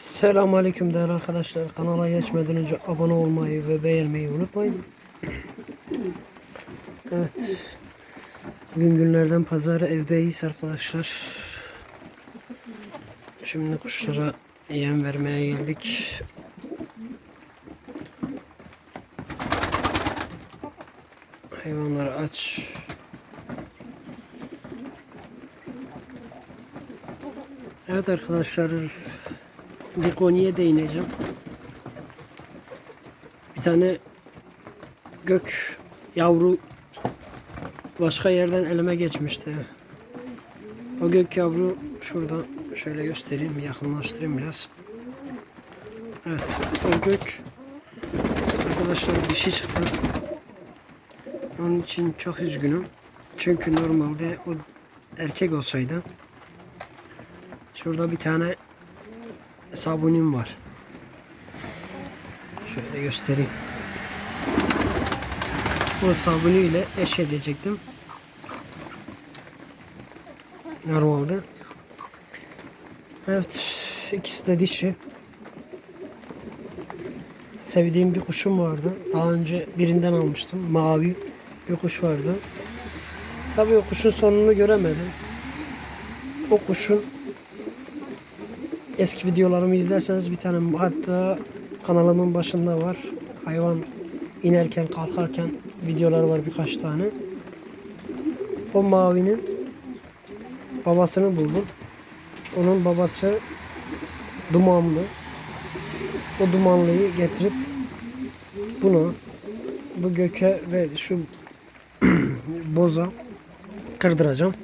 Selamun Aleyküm değerli arkadaşlar. Kanala geçmeden önce abone olmayı ve beğenmeyi unutmayın. Evet. Bugün günlerden pazar evdeyiz arkadaşlar. Şimdi kuşlara yem vermeye geldik. Hayvanlar aç. Evet arkadaşlar bir konuya değineceğim. Bir tane gök yavru başka yerden elime geçmişti. O gök yavru şurada şöyle göstereyim, yakınlaştırayım biraz. Evet, o gök arkadaşlar dişi çıktı. Onun için çok üzgünüm. Çünkü normalde o erkek olsaydı şurada bir tane sabunim var. Şöyle göstereyim. Bu sabunu ile eş edecektim. Normalde. Evet. ikisi de dişi. Sevdiğim bir kuşum vardı. Daha önce birinden almıştım. Mavi bir kuş vardı. Tabii o kuşun sonunu göremedim. O kuşun eski videolarımı izlerseniz bir tane hatta kanalımın başında var. Hayvan inerken kalkarken videoları var birkaç tane. O mavinin babasını buldum. Onun babası dumanlı. O dumanlıyı getirip bunu bu göke ve şu boza kırdıracağım.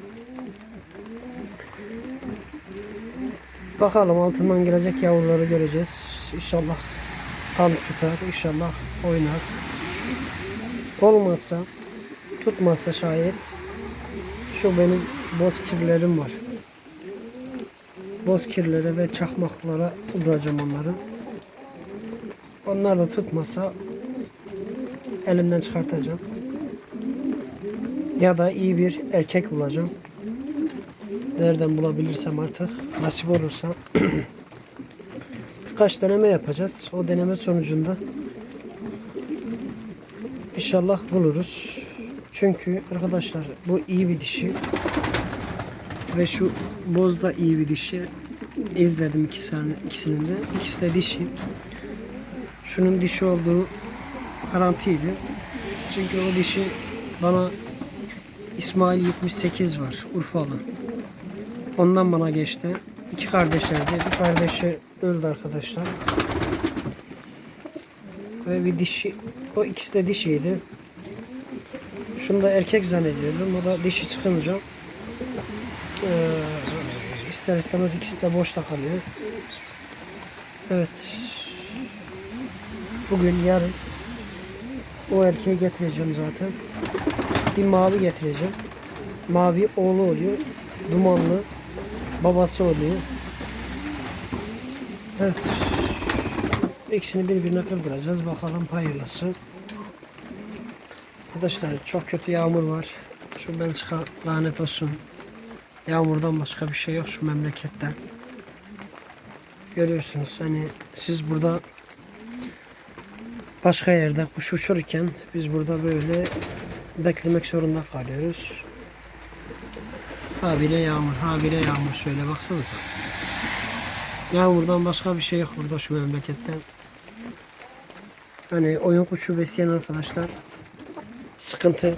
Bakalım altından gelecek yavruları göreceğiz. İnşallah kan tutar, inşallah oynar. Olmazsa, tutmazsa şayet şu benim boz kirlerim var. Boz kirlere ve çakmaklara vuracağım onları. Onlar da tutmasa elimden çıkartacağım. Ya da iyi bir erkek bulacağım. Nereden bulabilirsem artık nasip olursa birkaç deneme yapacağız. O deneme sonucunda inşallah buluruz. Çünkü arkadaşlar bu iyi bir dişi ve şu boz da iyi bir dişi. İzledim iki tane ikisinin de. İkisi de dişi. Şunun dişi olduğu garantiydi. Çünkü o dişi bana İsmail 78 var Urfalı. Ondan bana geçti. İki kardeşlerdi. Bir kardeşi öldü arkadaşlar. Ve bir dişi, o ikisi de dişiydi. Şunu da erkek zannediyordum. O da dişi çıkınca eee ister istemez ikisi de boşta kalıyor. Evet. Bugün yarın o erkeği getireceğim zaten. Bir mavi getireceğim. Mavi oğlu oluyor. Dumanlı babası oluyor. Evet. İkisini birbirine kırdıracağız. Bakalım hayırlısı. Arkadaşlar çok kötü yağmur var. Şu Belçika lanet olsun. Yağmurdan başka bir şey yok şu memlekette. Görüyorsunuz hani siz burada başka yerde kuş uçururken biz burada böyle beklemek zorunda kalıyoruz. Habire yağmur, habire yağmur şöyle baksanıza. Yağmurdan başka bir şey yok burada şu memlekette. Hani oyun kuşu besleyen arkadaşlar sıkıntı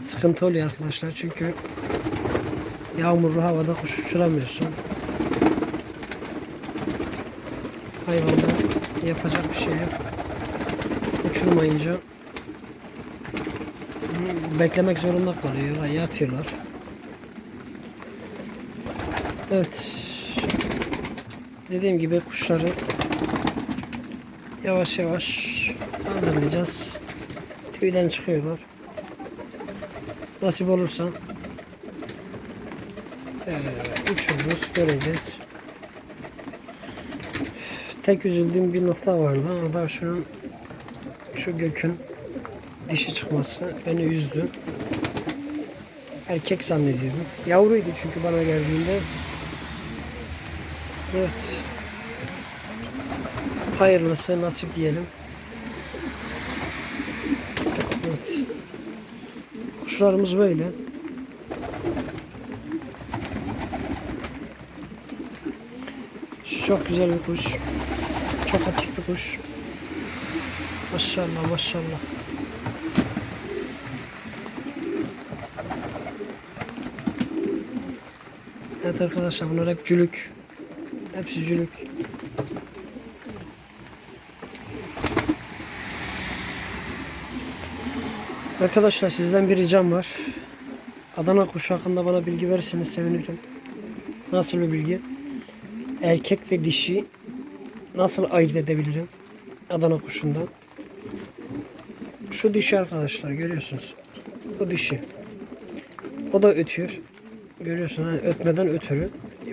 sıkıntı oluyor arkadaşlar çünkü yağmurlu havada kuş uçuramıyorsun. Hayvanda yapacak bir şey yok. Uçurmayınca beklemek zorunda kalıyor. Yatıyorlar. Evet. Dediğim gibi kuşları yavaş yavaş hazırlayacağız. Tüyden çıkıyorlar. Nasip olursa eee uçururuz, göreceğiz. Tek üzüldüğüm bir nokta vardı. O da şunun şu gökün dişi çıkması beni üzdü. Erkek zannediyordum. Yavruydu çünkü bana geldiğinde. Evet. Hayırlısı nasip diyelim. Evet. Kuşlarımız böyle. Çok güzel bir kuş. Çok atik bir kuş. Maşallah maşallah. Evet arkadaşlar bunlar hep cülük. Hepsi cülük. Arkadaşlar sizden bir ricam var. Adana kuşu hakkında bana bilgi verirseniz sevinirim. Nasıl bir bilgi? Erkek ve dişi nasıl ayırt edebilirim? Adana kuşundan. Şu dişi arkadaşlar görüyorsunuz. Bu dişi. O da ötüyor. Görüyorsun hani ötmeden ötürü.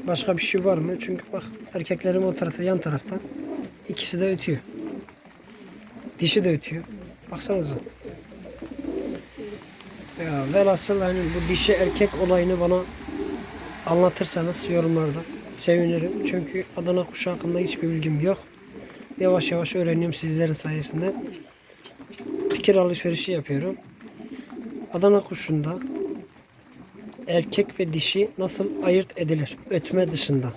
Başka bir şey var mı? Çünkü bak erkeklerim o tarafta yan tarafta. İkisi de ötüyor. Dişi de ötüyor. Baksanıza. Ya velhasıl hani bu dişi erkek olayını bana anlatırsanız yorumlarda sevinirim. Çünkü Adana kuşu hakkında hiçbir bilgim yok. Yavaş yavaş öğreniyorum sizlerin sayesinde. Fikir alışverişi yapıyorum. Adana kuşunda erkek ve dişi nasıl ayırt edilir? Ötme dışında.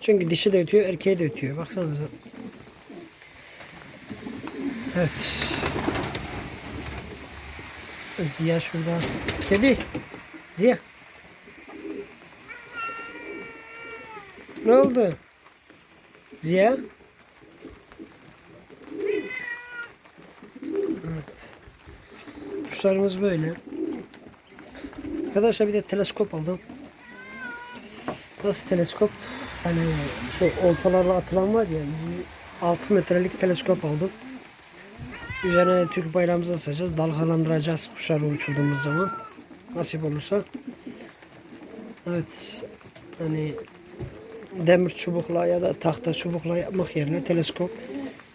Çünkü dişi de ötüyor, erkeği de ötüyor. Baksanıza. Evet. Ziya şurada. Kedi. Ziya. Ne oldu? Ziya. Evet. Kuşlarımız böyle. Arkadaşlar bir de teleskop aldım. Nasıl teleskop? Hani şu oltalarla atılan var ya 6 metrelik teleskop aldım. Üzerine Türk bayrağımızı asacağız. Dalgalandıracağız kuşları uçurduğumuz zaman. Nasip olursa. Evet. Hani demir çubukla ya da tahta çubukla yapmak yerine teleskop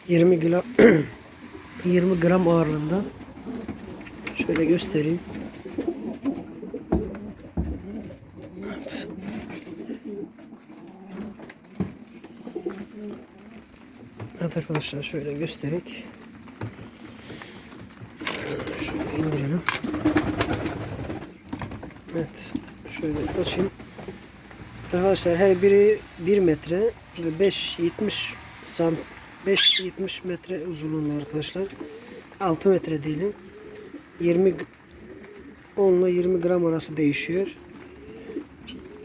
20 gram 20 gram ağırlığında. Şöyle göstereyim. Evet arkadaşlar şöyle göstererek şöyle indirelim. Evet. Şöyle açayım. Arkadaşlar her biri 1 metre ve 5-70 sant 5-70 metre uzunluğunda arkadaşlar. 6 metre diyelim. 20 g- 10 ile 20 gram arası değişiyor.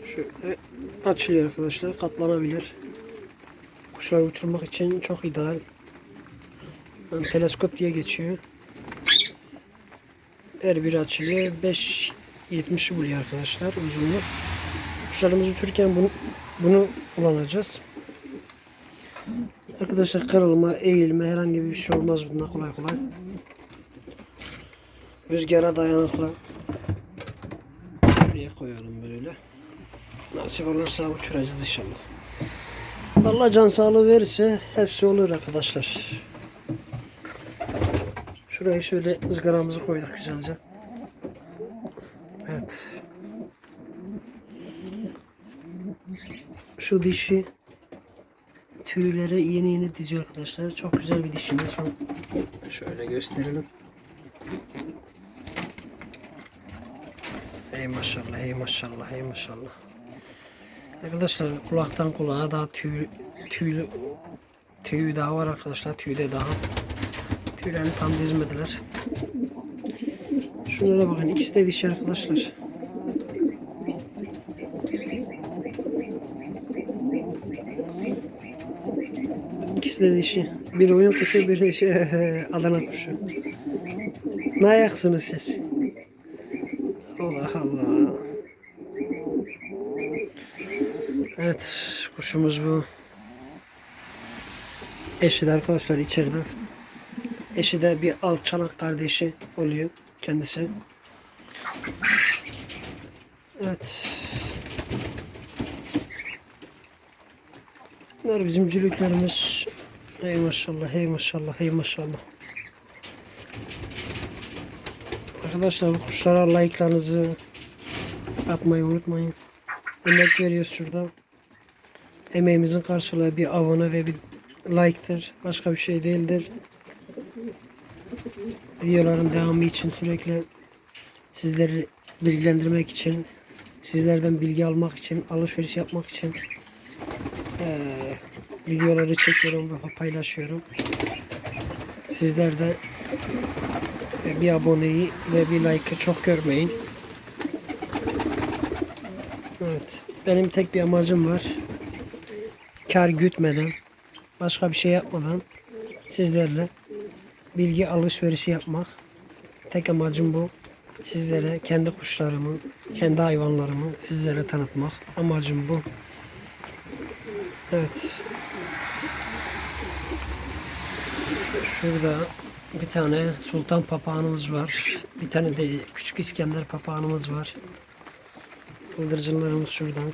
Şöyle açılıyor arkadaşlar. Katlanabilir. Kuşları uçurmak için çok ideal. Yani teleskop diye geçiyor. Her biri açılıyor. 5 70'i buluyor arkadaşlar uzunluk. Kuşlarımızı uçururken bunu, bunu kullanacağız. Arkadaşlar kırılma, eğilme herhangi bir şey olmaz bunda kolay kolay. Rüzgara dayanıklı. Buraya koyalım böyle. Nasip olursa uçuracağız inşallah. Allah can sağlığı verirse hepsi olur arkadaşlar. Şuraya şöyle ızgaramızı koyduk güzelce. Evet. Şu dişi tüyleri yeni yeni diziyor arkadaşlar. Çok güzel bir dişimiz. Şöyle gösterelim. Hey maşallah, hey maşallah, hey maşallah. Arkadaşlar kulaktan kulağa daha tüy, tüylü tüyü daha var arkadaşlar. Tüyde daha. Tüylerini tam dizmediler. Şunlara bakın. ikisi de dişi arkadaşlar. İkisi de dişi. Bir oyun kuşu, bir şey, Adana kuşu. Ne ayaksınız siz? Allah Allah. Evet, kuşumuz bu. Eşi de arkadaşlar içeride. Eşi de bir alçanak kardeşi oluyor kendisi. Evet. Bunlar bizim cülüklerimiz. Hey maşallah, hey maşallah, hey maşallah. Arkadaşlar bu kuşlara like'larınızı atmayı unutmayın. Örnek veriyoruz şurada. Emeğimizin karşılığı bir abone ve bir like'tır. Başka bir şey değildir. Videoların devamı için sürekli sizleri bilgilendirmek için, sizlerden bilgi almak için, alışveriş yapmak için eee, videoları çekiyorum ve paylaşıyorum. Sizler de bir aboneyi ve bir like'ı çok görmeyin. Evet. Benim tek bir amacım var. Kar gütmeden, başka bir şey yapmadan sizlerle bilgi alışverişi yapmak. Tek amacım bu. Sizlere kendi kuşlarımı, kendi hayvanlarımı sizlere tanıtmak. Amacım bu. Evet. Şurada bir tane sultan papağanımız var. Bir tane de küçük İskender papağanımız var. Bıldırcınlarımız şuradan.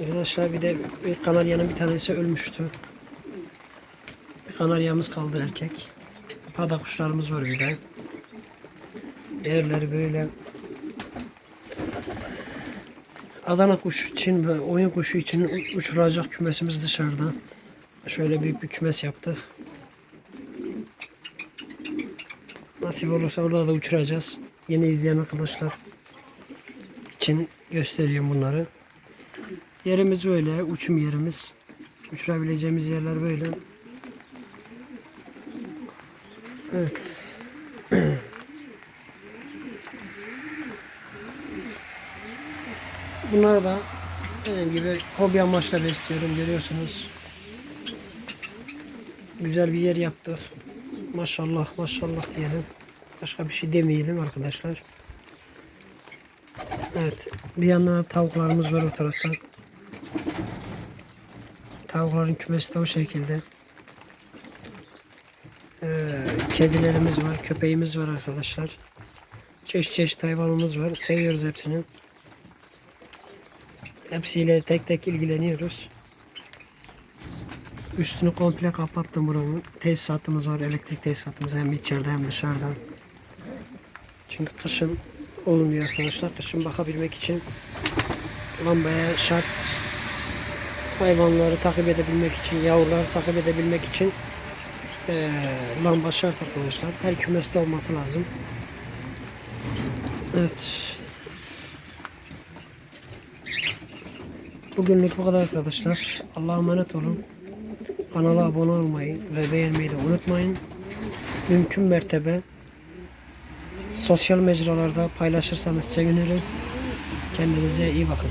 Arkadaşlar bir de bir kanaryanın bir tanesi ölmüştü. Bir kanaryamız kaldı erkek. Pada kuşlarımız var bir de. Değerleri böyle. Adana kuşu için ve oyun kuşu için uçuracak kümesimiz dışarıda. Şöyle büyük bir kümes yaptık. Nasip olursa orada da uçuracağız. Yeni izleyen arkadaşlar için gösteriyorum bunları. Yerimiz böyle, uçum yerimiz. Uçurabileceğimiz yerler böyle. Evet. Bunlar da dediğim gibi hobi amaçla besliyorum görüyorsunuz. Güzel bir yer yaptık. Maşallah maşallah diyelim. Başka bir şey demeyelim arkadaşlar. Evet. Bir yandan da tavuklarımız var o tarafta. Tavukların kümesi de o şekilde. Ee, kedilerimiz var, köpeğimiz var arkadaşlar. Çeşit çeşit hayvanımız var. Seviyoruz hepsini. Hepsiyle tek tek ilgileniyoruz. Üstünü komple kapattım buranın. Tesisatımız var, elektrik tesisatımız hem içeride hem dışarıda. Çünkü kışın olmuyor arkadaşlar. Kışın bakabilmek için lambaya şart hayvanları takip edebilmek için, yavruları takip edebilmek için eee, lamba şart arkadaşlar. Her kümeste olması lazım. Evet. Bugünlük bu kadar arkadaşlar. Allah'a emanet olun. Kanala abone olmayı ve beğenmeyi de unutmayın. Mümkün mertebe sosyal mecralarda paylaşırsanız sevinirim. Kendinize iyi bakın.